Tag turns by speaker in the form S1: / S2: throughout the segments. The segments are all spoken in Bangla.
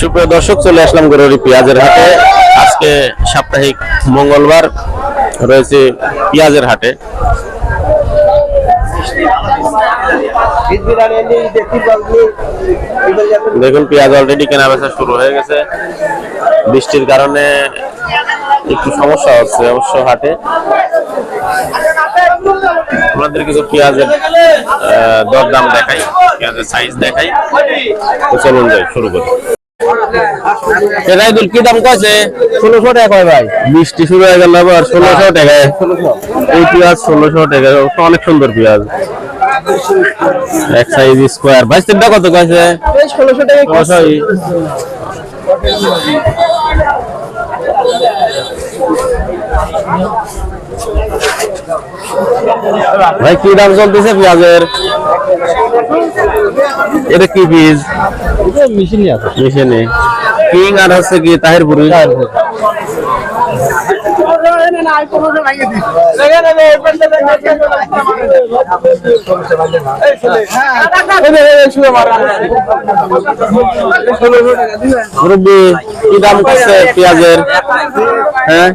S1: সুপ্রিয় দর্শক, চলে আসলাম গরুরি পেঁয়াজের হাটে। আজকে সাপ্তাহিক মঙ্গলবার রয়েছে পেঁয়াজের হাটে। দেখুন, পেঁয়াজ অলরেডি কেনা বেচা শুরু হয়ে গেছে। বৃষ্টির কারণে একটু সমস্যা হচ্ছে অবশ্য হাটে। আপনাদের কিছু পেঁয়াজের দরদাম দেখাই, পেঁয়াজের সাইজ দেখাই। চলুন যাই, শুরু করি। রাইদুল কি দাম কয়েছে ষোলোশো টাকা কয় ভাই? বৃষ্টি শুরু হয়ে গেল আবার ষোলোশো টাকায়। এই পেঁয়াজ ষোলোশো টাকা তো অনেক সুন্দর পেঁয়াজ। এক সাইজ স্কোয়ার ভাই তিনটা কত কয়েছে ষোলোশো টাকা ষোলোশো ভাই কি দাম চলতেছে পেঁয়াজের? এটা কি বীজ?
S2: মেশিনই আছে।
S1: মিশনে কিং আর হচ্ছে কি তাহিরপুরি। কি দাম করছে পেঁয়াজের? হ্যাঁ?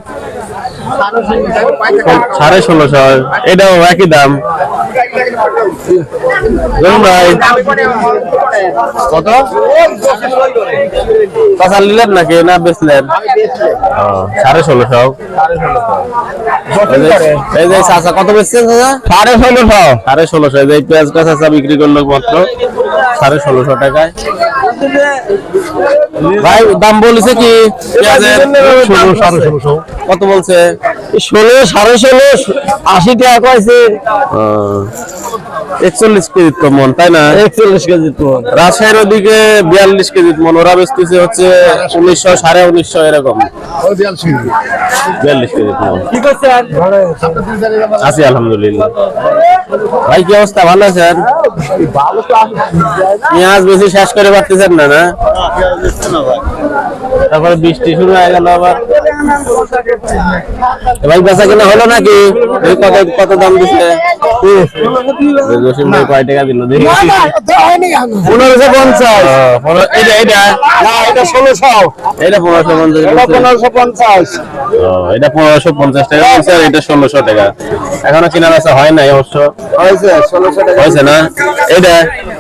S1: সাড়ে ষোলোশো এটাও একই দাম। ভাই। কত? কাঁচা নিলেন নাকি? না বেচলেন সাড়ে ষোলোশো। এই যে চাচা কত বেচছেন চাচা? সাড়ে ষোলোশো। সাড়ে ষোলোশো। এই যে পেঁয়াজটা চাচা বিক্রি করল মাত্র। সাড়ে ষোলোশো টাকায়। ভাই দাম বলেছে কি? পেঁয়াজের
S2: ষোলো সাড়ে ষোলোশো।
S1: কত বলছে?
S2: ষোলো সাড়ে ষোলো আশি টাকা কয়েছে।
S1: একচল্লিশ কেজি তো মন তাই না?
S2: একচল্লিশ কেজি তো
S1: রাজশাহীর ওদিকে বিয়াল্লিশ কেজি মন ওরা বেচতেছে হচ্ছে উনিশশো সাড়ে উনিশশো এরকম। বিয়াল্লিশ কেজি মন। আছি আলহামদুলিল্লাহ। ভাই কি অবস্থা? ভালো আছেন? পেঁয়াজ বেশি শেষ করে পারতেছেন না না? তারপরে বৃষ্টি শুরু হয়ে গেল আবার। ভাই বেচা কিনা হলো নাকি? কত কত দাম দিছে? জসিম ভাই কয় টাকা দিল
S2: পনেরোশো পঞ্চাশ।
S1: ও, পনেরো- এইটা এইটা।
S2: না এটা ষোলোশো।
S1: এটা পনেরোশো পঞ্চাশ
S2: পনেরোশো পঞ্চাশ।
S1: এটা পনেরোশো পঞ্চাশ টাকা আর এটা ষোলোশো টাকা। এখনও কেনা বেচা হয় নাই অবশ্য।
S2: হয়েছে ষোলোশো টাকা।
S1: হয়েছে না? এটা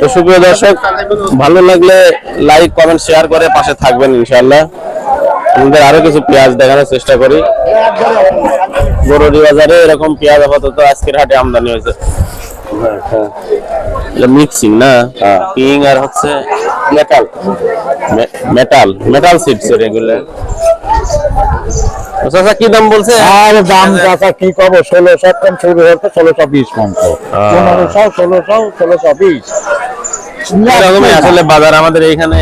S1: তো সুপ্রিয় দর্শক ভালো লাগলে লাইক কমেন্ট শেয়ার করে পাশে থাকবেন ইনশাল্লাহ আমাদের আরও কিছু পেঁয়াজ দেখানোর চেষ্টা করি। বড়ডি বাজারে এরকম পেঁয়াজ আপাতত আজকের হাটে আমদানি হয়েছে। মিক্সিং না? কিং আর হচ্ছে মেটাল মেটাল মেটাল সিডস এগুলো চাচা কি দাম বলছে?
S2: আর দাম কি কব? ষোলোশো কম শুরু হচ্ছে ষোলোশো বিশ কম পনেরোশো ষোলোশো ষোলোশো বিশ।
S1: আসলে বাজার আমাদের চলছে।